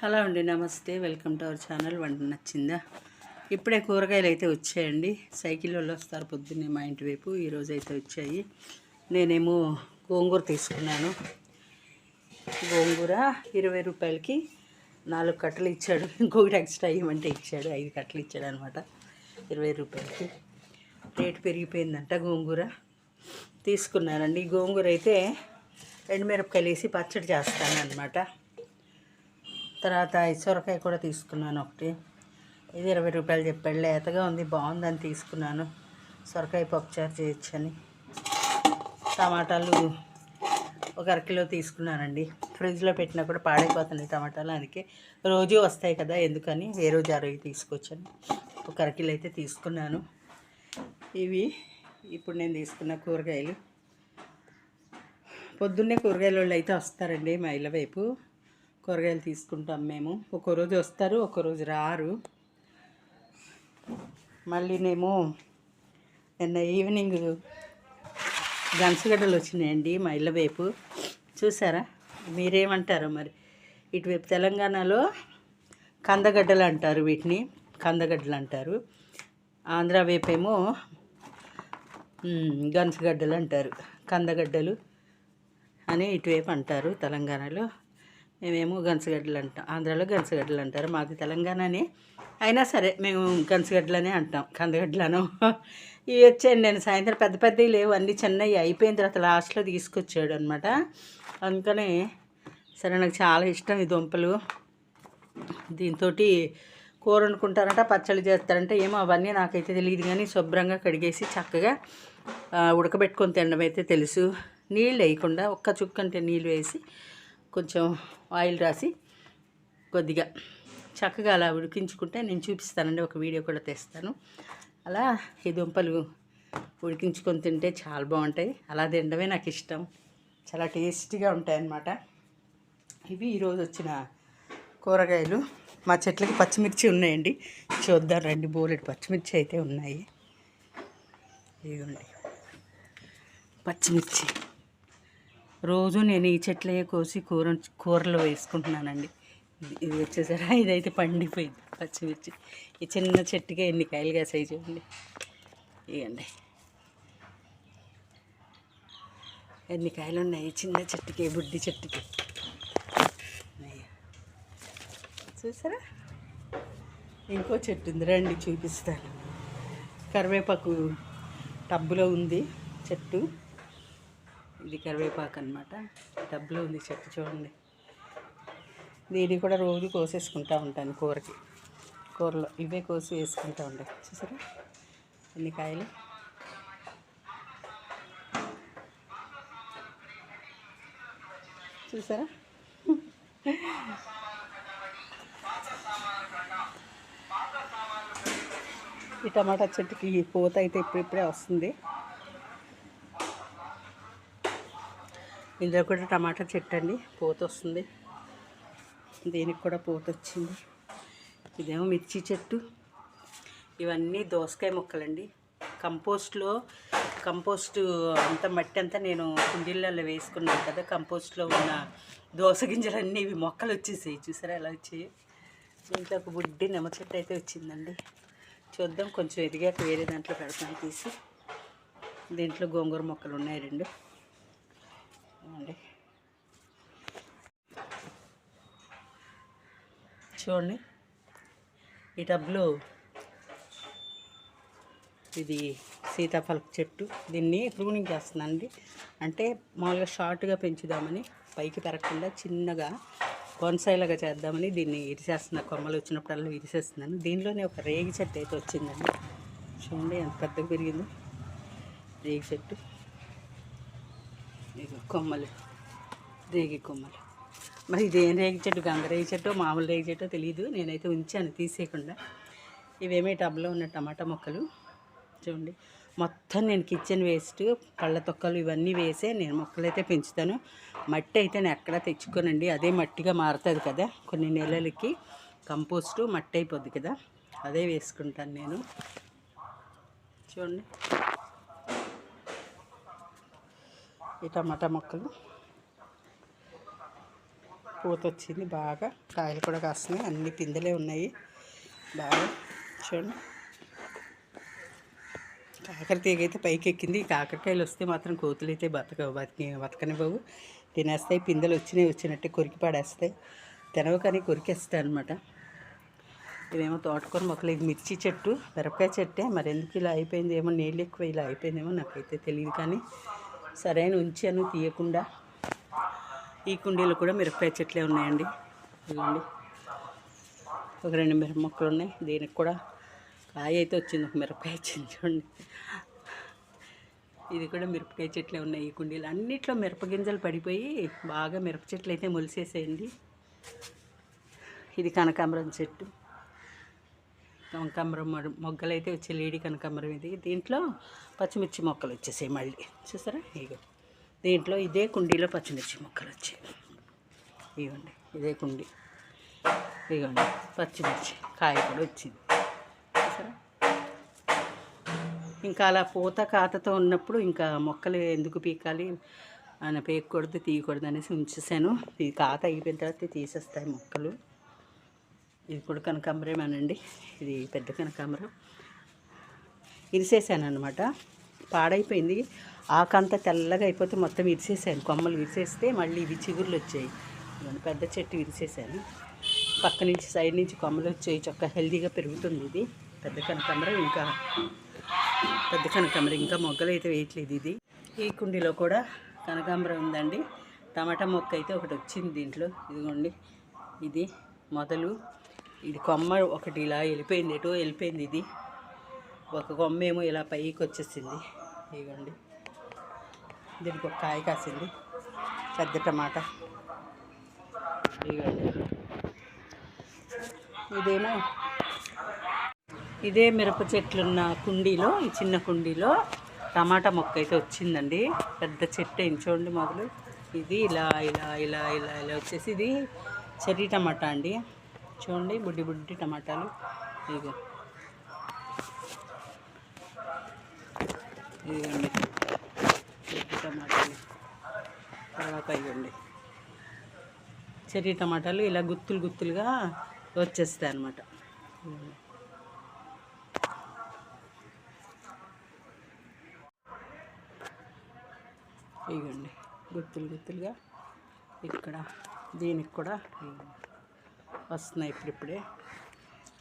Hello అండి నమస్తే. Welcome to our channel. వంట నచ్చిందా? ఇప్పుడే కూరగాయలు అయితే వచ్చాయండి. సైకిల్ వాళ్ళు వస్తారు పొద్దున్నే మా ఇంటి వైపు. ఈరోజు అయితే వచ్చాయి. నేనేమో గోంగూర తీసుకున్నాను. గోంగూర ఇరవై రూపాయలకి నాలుగు కట్టలు ఇచ్చాడు. ఇంకొకటి ఎక్స్ట్రా ఇవ్వమంటే ఇచ్చాడు. ఐదు కట్టలు ఇచ్చాడు అనమాట ఇరవై రూపాయలకి. రేటు పెరిగిపోయిందంట గోంగూర. తీసుకున్నానండి. ఈ గోంగూర అయితే ఎండుమిరపకాయలు వేసి పచ్చడి చేస్తాను అనమాట తర్వాత సొరకాయ కూడా తీసుకున్నాను ఒకటి. ఇది ఇరవై రూపాయలు చెప్పాడు. లేతగా ఉంది బాగుందని తీసుకున్నాను. సొరకాయ పప్పుచారు చేయొచ్చని. టమాటాలు ఒక అరకిలో తీసుకున్నానండి. ఫ్రిడ్జ్లో పెట్టినా కూడా పాడైపోతున్నాయి టమాటాలు అందుకే రోజు వస్తాయి కదా ఎందుకని ఏ రోజు ఆ రోజు తీసుకొచ్చాను. ఒక అరకిలో అయితే తీసుకున్నాను. ఇవి ఇప్పుడు నేను తీసుకున్న కూరగాయలు. పొద్దున్నే కూరగాయల వాళ్ళు అయితే వస్తారండి మా ఇళ్ళ వైపు. కూరగాయలు తీసుకుంటాం మేము. ఒక్కో రోజు వస్తారు ఒక్కో రోజు రారు. మేము నిన్న ఈవినింగ్ గంసగడ్డలు వచ్చినాయండి మా ఇళ్ళ వైపు. చూసారా? మీరేమంటారో మరి? ఇటువైపు తెలంగాణలో కందగడ్డలు అంటారు వీటిని. కందగడ్డలు అంటారు. ఆంధ్ర వైపు ఏమో గంసగడ్డలు అంటారు. కందగడ్డలు అని ఇటువైపు అంటారు తెలంగాణలో. మేమేమో గంచగడ్డలు అంటాం ఆంధ్రాలో గంచగడ్డలు అంటారు మాది తెలంగాణనే. అయినా సరే మేము గంచగడ్డలనే అంటాం కందగడ్డలను. ఇవి వచ్చాయండి నేను సాయంత్రం పెద్ద పెద్దవి లేవు అన్నీ చిన్నవి అయిపోయిన తర్వాత లాస్ట్లో తీసుకొచ్చాడు అనమాట అందుకని సరే నాకు చాలా ఇష్టం ఈ దుంపలు. దీంతో కూర వండుకుంటారంట పచ్చళ్ళు చేస్తారంట ఏమో అవన్నీ నాకైతే తెలియదు కానీ శుభ్రంగా కడిగేసి చక్కగా ఉడకబెట్టుకొని తినడం అయితే తెలుసు. నీళ్ళు వేయకుండా ఒక్క చుక్క అంటే నీళ్ళు వేసి కొంచెం ఆయిల్ రాసి కొద్దిగా చక్కగా అలా ఉడికించుకుంటే నేను చూపిస్తానండి ఒక వీడియో కూడా తెస్తాను. అలా ఈ దుంపలు ఉడికించుకొని తింటే చాలా బాగుంటాయి. అలా తినడమే నాకు ఇష్టం. చాలా టేస్టీగా ఉంటాయి అన్నమాట ఇవి ఈరోజు వచ్చిన కూరగాయలు. మా చెట్లకి పచ్చిమిర్చి ఉన్నాయండి. చూద్దాం రండి బోలెడు పచ్చిమిర్చి అయితే ఉన్నాయి. ఇదిగోండి పచ్చిమిర్చి. రోజు నేను ఈ చెట్లే కోసి కూర కూరలో వేసుకుంటున్నానండి. ఇది- వచ్చేసరా ఇదైతే పండిపోయింది పచ్చిమిర్చి. ఈ చిన్న చెట్టుకే ఎన్ని కాయలు కాసాయి చూడండి ఇవ్వండి ఎన్ని కాయలు ఉన్నాయి చిన్న చెట్టుకి బుడ్డి చెట్టుకి. చూసారా? ఇంకో చెట్టు ఉంది. రండి చూపిస్తాను. కరివేపాకు టబ్బులో ఉంది చెట్టు. ఇది కరివేపాకు అనమాట డబ్బులు ఉంది చెట్టు చూడండి. దీన్ని కూడా రోజు కోసేసుకుంటా ఉంటాను కూరకి. కూరలో ఇవే కోసి వేసుకుంటా ఉండే. చూసారా? ఎన్ని కాయలు? చూసారా? ఈ టమాటా చెట్టుకి పూత అయితే ఇప్పుడిప్పుడే వస్తుంది. ఇందులో కూడా టమాటా చెట్టు అండి పూత వస్తుంది. దీనికి కూడా పూత వచ్చింది. ఇదేమో మిర్చి చెట్టు. ఇవన్నీ దోసకాయ మొక్కలండి. కంపోస్ట్లో కంపోస్ట్ అంత మట్టి అంతా నేను కుండీలలో వేసుకున్నాను కదా కంపోస్ట్లో ఉన్న దోస గింజలన్నీ ఇవి మొక్కలు వచ్చేసాయి. చూసారా ఎలా వచ్చాయి? దీంట్లో ఒక బుడ్డి నిమ్మ చెట్టు అయితే వచ్చిందండి. చూద్దాం కొంచెం ఎదిగాక వేరే దాంట్లో పెడతాను తీసి. దీంట్లో గోంగూర మొక్కలు ఉన్నాయి రెండు. అండి చూడండి. ఈ టబ్లో ఇది సీతాఫల చెట్టు. దీన్ని ప్రూనింగ్ చేస్తుందండి. అంటే మామూలుగా షార్ట్గా పెంచుదామని పైకి పెరగకుండా చిన్నగా కొనసాయిలాగా చేద్దామని దీన్ని ఇరిసేస్తున్నా. కొమ్మలు వచ్చినప్పుడల్లా ఇరిసేస్తున్నాను. దీనిలోనే ఒక రేగి చెట్టు అయితే వచ్చిందండి. చూడండి ఎంత పెద్దగా పెరిగిందో. రేగి చెట్టు. కొమ్మలు రేగి కొమ్మలు. మరి ఇదేం రేగి చెట్టు గంగరేగి చెట్టు మామూలు రేగి చెట్టు తెలియదు నేనైతే ఉంచాను తీసేయకుండా. ఇవేమీ టబ్లో ఉన్న టమాటా మొక్కలు చూడండి. మొత్తం నేను కిచెన్ వేస్ట్ పళ్ళ తొక్కలు ఇవన్నీ వేసే నేను మొక్కలైతే పెంచుతాను. మట్టి అయితే నేను ఎక్కడ తెచ్చుకోనండి. అదే మట్టిగా మారుతుంది కదా కొన్ని నెలలకి కంపోస్టు మట్టి అయిపోద్ది కదా అదే వేసుకుంటాను నేను. చూడండి. ఈ టమాటా మొక్కలు. పూత వచ్చింది బాగా. కాయలు కూడా కాస్తున్నాయి. అన్ని పిందెలే ఉన్నాయి. బాగా చూడండి. కాకర తీగ అయితే పైకి ఎక్కింది కాకరకాయలు వస్తే మాత్రం కోతులు అయితే బతక బతికి బతకని బాబు తినేస్తాయి. పిందెలు వచ్చినాయి వచ్చినట్టే కొరికి పడేస్తాయి. తినవు కానీ కొరికేస్తాయి అనమాట ఇవేమో తోటకూర మొక్కలు. ఇది మిర్చి చెట్టు మిరపకాయ చెట్టే. మరి ఎందుకు ఇలా అయిపోయింది? ఏమో నీళ్ళు ఎక్కువ ఇలా అయిపోయిందేమో నాకైతే తెలియదు కానీ సరైన ఉంచాను తీయకుండా ఈ కుండీలో కూడా మిరపకాయ చెట్లే ఉన్నాయండి. ఇవ్వండి ఒక రెండు మిరప మొక్కలు ఉన్నాయి. దీనికి కూడా కాయ అయితే వచ్చింది. ఒక మిరపకాయ వచ్చింది చూడండి. ఇది కూడా మిరపకాయ చెట్లే ఉన్నాయి ఈ కుండీలు. అన్నిట్లో మిరప గింజలు పడిపోయి బాగా మిరప చెట్లు అయితే మొలిసేసేయండి. ఇది కనకాంబరం చెట్టు. కనకాంబరం మొగ్గలు అయితే వచ్చే లేడీ కనకాంబరం ఇది. దీంట్లో పచ్చిమిర్చి మొక్కలు వచ్చేసాయి మళ్ళీ. చూసారా? ఇగో. దీంట్లో ఇదే కుండీలో పచ్చిమిర్చి మొక్కలు వచ్చాయి. ఇవ్వండి ఇదే కుండీ. ఇదిగోండి పచ్చిమిర్చి కాయ కూడా వచ్చింది. చూసారా? ఇంకా అలా పూత కాతతో ఉన్నప్పుడు ఇంకా మొక్కలు ఎందుకు పీకాలి అని పీకకూడదు తీయకూడదు అనేసి ఉంచేసాను. ఇది కాత అయిపోయిన తర్వాత తీసేస్తాయి మొక్కలు. ఇది కూడా కనకాంబరేమేనండి. ఇది పెద్ద కనకాంబరం. ఇరిసేసాను అనమాట పాడైపోయింది. ఆకంతా తెల్లగా అయిపోతే మొత్తం ఇరిసేసాను. కొమ్మలు విరిసేస్తే మళ్ళీ ఇవి చిగుర్లు వచ్చాయి. పెద్ద చెట్టు విరిసేసాను. పక్క నుంచి సైడ్ నుంచి కొమ్మలు వచ్చాయి. చొక్క హెల్దీగా పెరుగుతుంది ఇది. పెద్ద కనకాంబరం ఇంకా పెద్ద కనకాంబరం ఇంకా మొగ్గలు అయితే వేయట్లేదు ఇది. ఈ కుండీలో కూడా కనకాంబరం ఉందండి. టమాటా మొక్క అయితే ఒకటి వచ్చింది దీంట్లో. ఇదిగోండి. ఇది మొదలు. ఇది కొమ్మ ఒకటి ఇలా వెళ్ళిపోయింది ఎటో వెళ్ళిపోయింది ఇది. ఒక కొమ్మ ఏమో ఇలా పైకి వచ్చేసింది. ఇవ్వండి దీనికి ఒక కాయ కాసింది. పెద్ద టమాటా. ఇవ్వండి ఇదేమో ఇదే మిరప చెట్లున్న కుండీలో ఈ చిన్న కుండీలో టమాటా మొక్క అయితే వచ్చిందండి. పెద్ద చెట్టు ఎంచోండి మొదలు. ఇది ఇలా ఇలా ఇలా ఇలా ఇలా వచ్చేసి ఇది చెర్రీ టమాటా అండి. చూడండి బుడ్డి బుడ్డి టమాటాలు. ఇదిగో. ఇదిగోండి. బుడ్డి టమాటాలు. తర్వాత ఇవ్వండి. చెర్రీ టమాటాలు ఇలా గుత్తులు గుత్తులుగా వచ్చేస్తాయి అన్నమాట. ఇవ్వండి గుత్తులు గుత్తులుగా ఇక్కడ దీనికి కూడా ఇదిగోండి. వస్తున్నాయి ఇప్పుడిప్పుడే.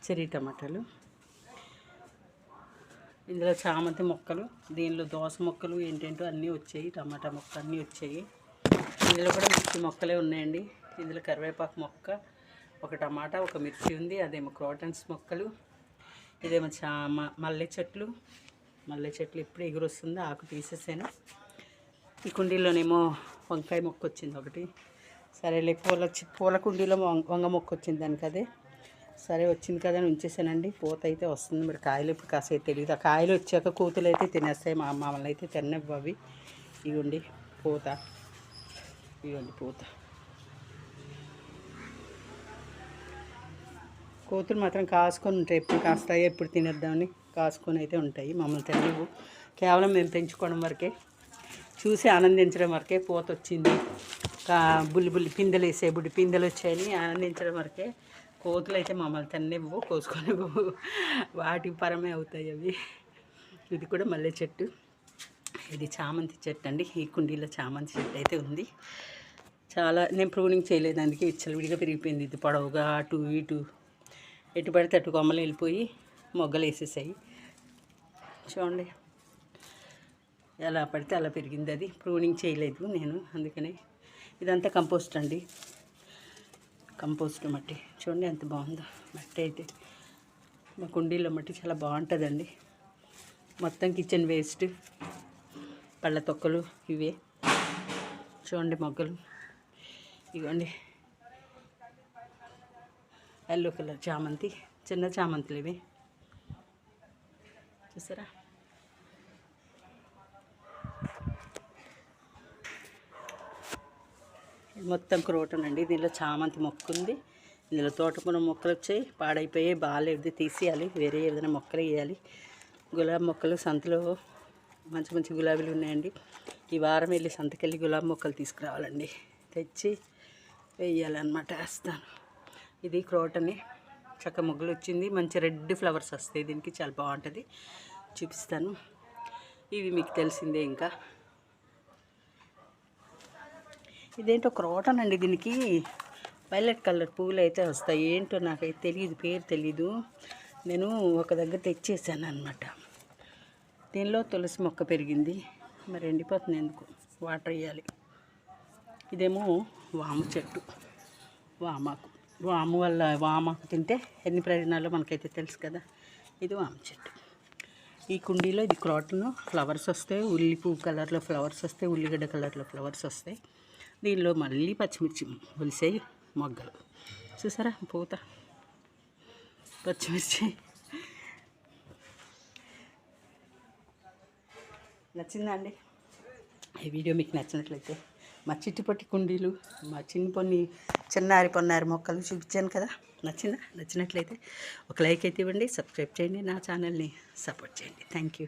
చెర్రీ టమాటాలు. ఇందులో చామంతి మొక్కలు దీనిలో దోస మొక్కలు ఏంటంటో అన్నీ వచ్చాయి టమాటా మొక్క అన్నీ వచ్చాయి. ఇందులో కూడా మిర్చి మొక్కలే ఉన్నాయండి. ఇందులో కరివేపాకు మొక్క ఒక టమాటా ఒక మిర్చి ఉంది అదేమో క్రోటన్స్ మొక్కలు ఇదేమో చా మల్లె చెట్లు. మల్లె చెట్లు ఇప్పుడు ఎగురొస్తుంది ఆకు తీసేసాను. ఈ కుండీలోనేమో వంకాయ మొక్క వచ్చింది ఒకటి. సరేలే పూల పూల కుండీలో వం- వంగ మొక్క వచ్చింది దానికి అదే. సరే వచ్చింది కదా అని ఉంచేసానండి. పూత అయితే వస్తుంది. మరి కాయలు ఇప్పుడు కాసేపు తెలియదు ఆ కాయలు వచ్చాక కూతులు అయితే తినేస్తాయి. మా మమ్మల్ని అయితే తిన్నవి అవి. ఇవ్వండి పూత. ఇవ్వండి పూత. కోతులు మాత్రం కాసుకొని ఉంటాయి. ఎప్పుడు కాస్తాయి ఎప్పుడు తినేద్దామని కాసుకొని అయితే ఉంటాయి. మమ్మల్ని తెలియవు కేవలం మేము పెంచుకోవడం వరకే. చూసి ఆనందించడం వరకే పూత వచ్చింది బుల్లి బుల్లి పిందెలు వేసే బుడ్డి పిందెలు వచ్చాయని ఆనందించడం వరకే కోతులు అయితే మమ్మల్ని తిన్నివ్వు కోసుకొని వాటి పరమే అవుతాయి అవి. ఇది కూడా మల్లె చెట్టు. ఇది చామంతి చెట్టు అండి. ఈ కుండీలో చామంతి చెట్టు అయితే ఉంది. చాలా నేను ప్రూనింగ్ చేయలేదు అందుకే విచ్చలవిడిగా పెరిగిపోయింది. ఇది పొడవుగా అటు ఇటు ఎటు పడితే అటు కొమ్మలు వెళ్ళిపోయి మొగ్గలు వేసేసాయి చూడండి. ఎలా పడితే అలా పెరిగింది అది. ప్రూనింగ్ చేయలేదు నేను అందుకనే ఇదంతా కంపోస్ట్ అండి. కంపోస్ట్ మట్టి. చూడండి ఎంత బాగుందో మట్టి అయితే. మా కుండీలో మట్టి చాలా బాగుంటుందండి. మొత్తం కిచెన్ వేస్ట్ పళ్ళ తొక్కలు ఇవే. చూడండి మొగ్గలు. ఇవ్వండి ఎల్లో కలర్ చామంతి చిన్న చామంతులు ఇవి. చూసారా? ఇది మొత్తం క్రోటన్ అండి దీనిలో చామంతి మొక్క ఉంది ఇందులో తోటకూర మొక్కలు వచ్చాయి. పాడైపోయి బాగాలేదు తీసేయాలి. వేరే ఏదైనా మొక్కలు వేయాలి. గులాబీ మొక్కలు సంతలో మంచి మంచి గులాబీలు ఉన్నాయండి. ఈ వారం వెళ్ళి సంతకెళ్ళి గులాబీ మొక్కలు తీసుకురావాలండి. తెచ్చి వేయాలన్నమాట వేస్తాను. ఇది క్రోటని. చక్క మొగ్గలు వచ్చింది. మంచి రెడ్ ఫ్లవర్స్ వస్తాయి. దీనికి చాలా బాగుంటుంది. చూపిస్తాను. ఇవి మీకు తెలిసిందే ఇంకా. ఇదేంటో క్రోటన్ అండి దీనికి. వైలెట్ కలర్ పువ్వులు అయితే వస్తాయి. ఏంటో నాకైతే తెలియదు పేరు తెలీదు. నేను ఒక దగ్గర తెచ్చేసాను అనమాట దీనిలో తులసి మొక్క పెరిగింది. మరి ఎండిపోతుంది ఎందుకు? వాటర్ వేయాలి ఇదేమో వాము చెట్టు. వామాకు. వాము వల్ల వామాకు తింటే ఎన్ని ప్రయోజనాలు మనకైతే తెలుసు కదా? ఇది వాము చెట్టు. ఈ కుండీలో ఇది క్రాటన్ ఫ్లవర్స్ వస్తాయి. ఉల్లి పువ్వు కలర్లో ఫ్లవర్స్ వస్తాయి. ఉల్లిగడ్డ కలర్లో ఫ్లవర్స్ వస్తాయి. దీనిలో మళ్ళీ పచ్చిమిర్చి ఒలిసాయి మొగ్గలు. చూసారా? పూత. పచ్చిమిర్చి. నచ్చిందా అండి ఈ వీడియో మీకు నచ్చినట్లయితే మా చిట్టుపట్టి కుండీలు మా చిన్ని పొన్ని చిన్నారి పొన్నారి మొక్కలు చూపించాను కదా? నచ్చిందా? నచ్చినట్లయితే ఒక లైక్ అయితే ఇవ్వండి సబ్స్క్రైబ్ చేయండి నా ఛానల్ని సపోర్ట్ చేయండి. Thank you.